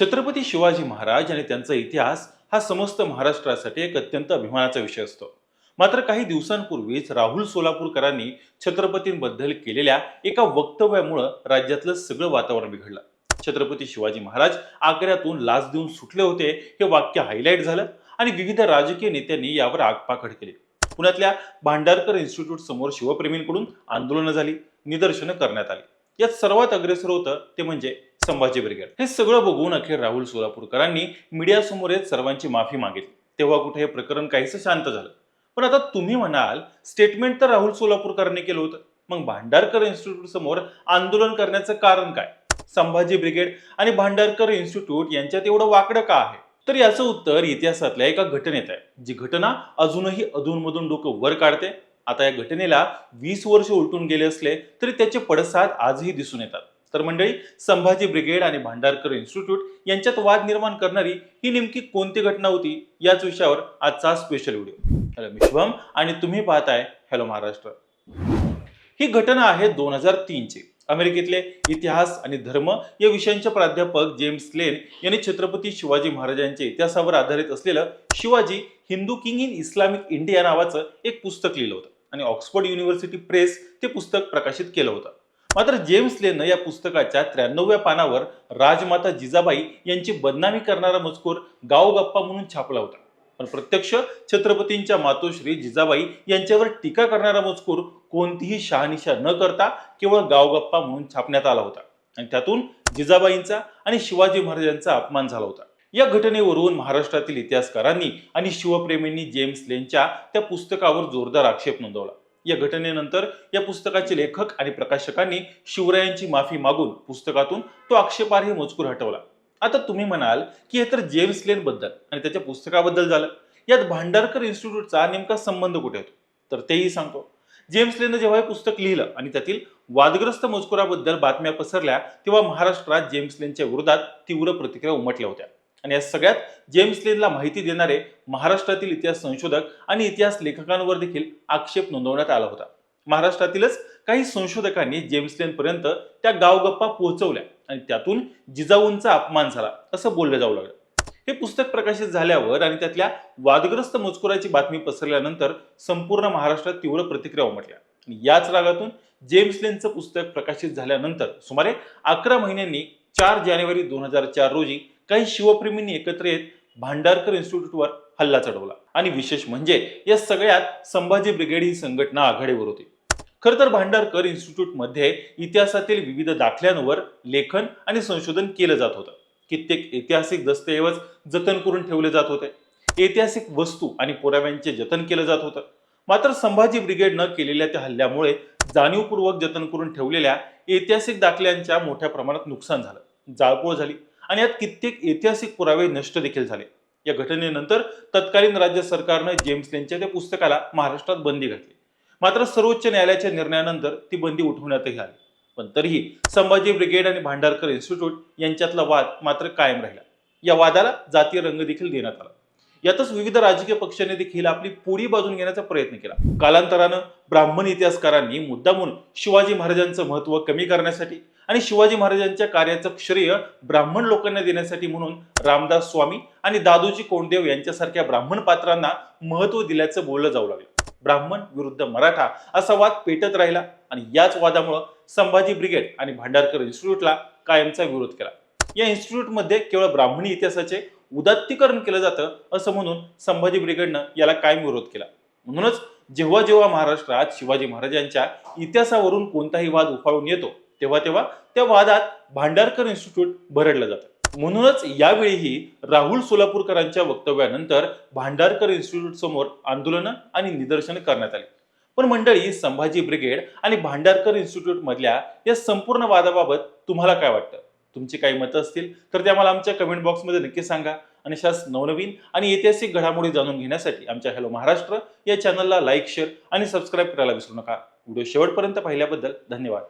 छत्रपती शिवाजी महाराज आणि त्यांचा इतिहास हा समस्त महाराष्ट्रासाठी एक अत्यंत अभिमानाचा विषय असतो. मात्र काही दिवसांपूर्वीच राहुल सोलापूरकरांनी छत्रपतींबद्दल केलेल्या एका वक्तव्यामुळं राज्यातलं सगळं वातावरण बिघडलं. छत्रपती शिवाजी महाराज आग्र्यातून लाच देऊन सुटले होते हे वाक्य हायलाईट झालं आणि विविध राजकीय नेत्यांनी यावर आगपाखड केली. पुण्यातल्या भांडारकर इन्स्टिट्यूट समोर शिवप्रेमींकडून आंदोलनं झाली निदर्शनं करण्यात आली. यात सर्वात अग्रेसर होतं ते म्हणजे संभाजी ब्रिगेड. हे सगळं बघून अखेर राहुल सोलापूरकरांनी मीडियासमोर येत सर्वांची माफी मागितली. तेव्हा कुठे हे प्रकरण काहीसं शांत झालं. पण आता तुम्ही म्हणाल स्टेटमेंट तर राहुल सोलापूरकरांनी केलं होतं. मग भांडारकर इन्स्टिट्यूट समोर आंदोलन करण्याचं कारण काय? संभाजी ब्रिगेड आणि भांडारकर इन्स्टिट्यूट यांच्यात एवढं वाकडं का आहे? तर याचं उत्तर इतिहासातल्या एका घटनेत आहे. जी घटना अजूनही अधूनमधून डोकं वर काढते. आता या घटनेला वीस वर्ष उलटून गेले असले तरी त्याचे पडसाद आजही दिसून येतात. तर मंडळी संभाजी ब्रिगेड आणि भांडारकर इन्स्टिट्यूट यांच्यात वाद निर्माण करणारी ही नेमकी कोणती घटना होती याच विषयावर आजचा स्पेशल व्हिडिओ हॅलो मी शुभम आणि तुम्ही पाहताय हॅलो महाराष्ट्र. ही घटना आहे दोन हजार तीनची. अमेरिकेतले इतिहास आणि धर्म या विषयांचे प्राध्यापक जेम्स लेन यांनी छत्रपती शिवाजी महाराजांच्या इतिहासावर आधारित असलेलं Shivaji Hindu king in Islamic India नावाचं एक पुस्तक लिहिलं होतं. आणि ऑक्सफोर्ड युनिव्हर्सिटी प्रेस ते पुस्तक प्रकाशित केलं होतं. मात्र जेम्स लेनं या पुस्तकाच्या त्र्याण्णव्या पानावर राजमाता जिजाबाई यांची बदनामी करणारा मजकूर गावगप्पा म्हणून छापला होता. पण प्रत्यक्ष छत्रपतींच्या मातोश्री जिजाबाई यांच्यावर टीका करणारा मजकूर कोणतीही शहानिशा न करता केवळ गावगप्पा म्हणून छापण्यात आला होता. आणि त्यातून जिजाबाईंचा आणि शिवाजी महाराजांचा अपमान झाला होता. या घटनेवरून महाराष्ट्रातील इतिहासकारांनी आणि शिवप्रेमींनी जेम्स लेनच्या त्या पुस्तकावर जोरदार आक्षेप नोंदवला. या घटनेनंतर या पुस्तकाचे लेखक आणि प्रकाशकांनी शिवरायांची माफी मागून पुस्तकातून तो आक्षेपार्ह मजकूर हटवला. आता तुम्ही म्हणाल की हे तर जेम्स लेन बद्दल आणि त्याच्या पुस्तकाबद्दल झालं. यात भांडारकर इन्स्टिट्यूटचा नेमका संबंध कुठे होतो? तर तेही सांगतो. जेम्स लेननं जेव्हा हे पुस्तक लिहिलं आणि त्यातील वादग्रस्त मजकुराबद्दल बातम्या पसरल्या तेव्हा महाराष्ट्रात जेम्स लेनच्या विरोधात तीव्र प्रतिक्रिया उमटल्या होत्या. आणि या सगळ्यात जेम्स लेनला माहिती देणारे महाराष्ट्रातील इतिहास संशोधक आणि इतिहास लेखकांवर देखील आक्षेप नोंदवण्यात आला होता. महाराष्ट्रातीलच काही संशोधकांनी जेम्स लेन पर्यंत त्या गावगप्पा पोहोचवल्या आणि त्यातून जिजाऊंचा अपमान झाला असं बोललं जाऊ लागलं. हे पुस्तक प्रकाशित झाल्यावर आणि त्यातल्या वादग्रस्त मजकुराची बातमी पसरल्यानंतर संपूर्ण महाराष्ट्रात तीव्र प्रतिक्रिया उमटल्या. आणि याच रागातून जेम्स लेनचं पुस्तक प्रकाशित झाल्यानंतर सुमारे अकरा महिन्यांनी चार जानेवारी दोन हजार चार रोजी काही शिवप्रेमींनी एकत्र येत भांडारकर इन्स्टिट्यूटवर हल्ला चढवला. आणि विशेष म्हणजे या सगळ्यात संभाजी ब्रिगेड ही संघटना आघाडीवर होती. खर तर भांडारकर इन्स्टिट्यूटमध्ये इतिहासातील विविध दाखल्यांवर लेखन आणि संशोधन केलं जात होतं. कित्येक ऐतिहासिक दस्तऐवज जतन करून ठेवले जात होते. ऐतिहासिक वस्तू आणि पुराव्यांचे जतन केलं जात होतं. मात्र संभाजी ब्रिगेडनं केलेल्या त्या हल्ल्यामुळे जाणीवपूर्वक जतन करून ठेवलेल्या ऐतिहासिक दाखल्यांच्या मोठ्या प्रमाणात नुकसान झालं. जाळपोळ झाली. आणि यात कित्येक ऐतिहासिक पुरावे नष्ट देखील झाले. या घटनेनंतर तत्कालीन राज्य सरकारनं जेम्स लेनच्या त्या पुस्तकाला महाराष्ट्रात बंदी घातली. मात्र सर्वोच्च न्यायालयाच्या निर्णयानंतर ती बंदी उठवण्यातही आली. पण तरीही संभाजी ब्रिगेड आणि भांडारकर इन्स्टिट्यूट यांच्यातला वाद मात्र कायम राहिला. या वादाला जातीय रंग देखील देण्यात आला. यातच विविध राजकीय पक्षांनी देखील आपली पुढी बाजून घेण्याचा प्रयत्न केला. कालांतरानं ब्राह्मण इतिहासकारांनी मुद्दामून शिवाजी महाराजांचं महत्त्व कमी करण्यासाठी आणि शिवाजी महाराजांच्या कार्याचं श्रेय ब्राह्मण लोकांना देण्यासाठी म्हणून रामदास स्वामी आणि दादोजी कोंडदेव यांच्यासारख्या ब्राह्मण पात्रांना महत्त्व दिल्याचं बोललं जाऊ लागलं. ब्राह्मण विरुद्ध मराठा असा वाद पेटत राहिला आणि याच वादामुळं संभाजी ब्रिगेड आणि भांडारकर इन्स्टिट्यूटला कायमचा विरोध केला. या इन्स्टिट्यूटमध्ये केवळ ब्राह्मणी इतिहासाचे उदात्तीकरण केलं जातं असं म्हणून संभाजी ब्रिगेडनं याला कायम विरोध केला. म्हणूनच जेव्हा जेव्हा महाराष्ट्रात शिवाजी महाराजांच्या इतिहासावरून कोणताही वाद उफाळून येतो तेव्हा तेव्हा त्या वादात भांडारकर इन्स्टिट्यूट भरडलं जातं. म्हणूनच यावेळीही राहुल सोलापूरकरांच्या वक्तव्यानंतर भांडारकर इन्स्टिट्यूट समोर आंदोलनं आणि निदर्शनं करण्यात आली. पण मंडळी संभाजी ब्रिगेड आणि भांडारकर इन्स्टिट्यूट मधल्या या संपूर्ण वादाबाबत तुम्हाला काय वाटतं? तुमची काही मतं असतील तर ते आम्हाला आमच्या कमेंट बॉक्समध्ये नक्की सांगा. आणि अशाच नवनवीन आणि ऐतिहासिक घडामोडी जाणून घेण्यासाठी आमच्या हॅलो महाराष्ट्र या चॅनलला लाईक शेअर आणि सबस्क्राईब करायला विसरू नका. व्हिडिओ शेवटपर्यंत पाहिल्याबद्दल धन्यवाद.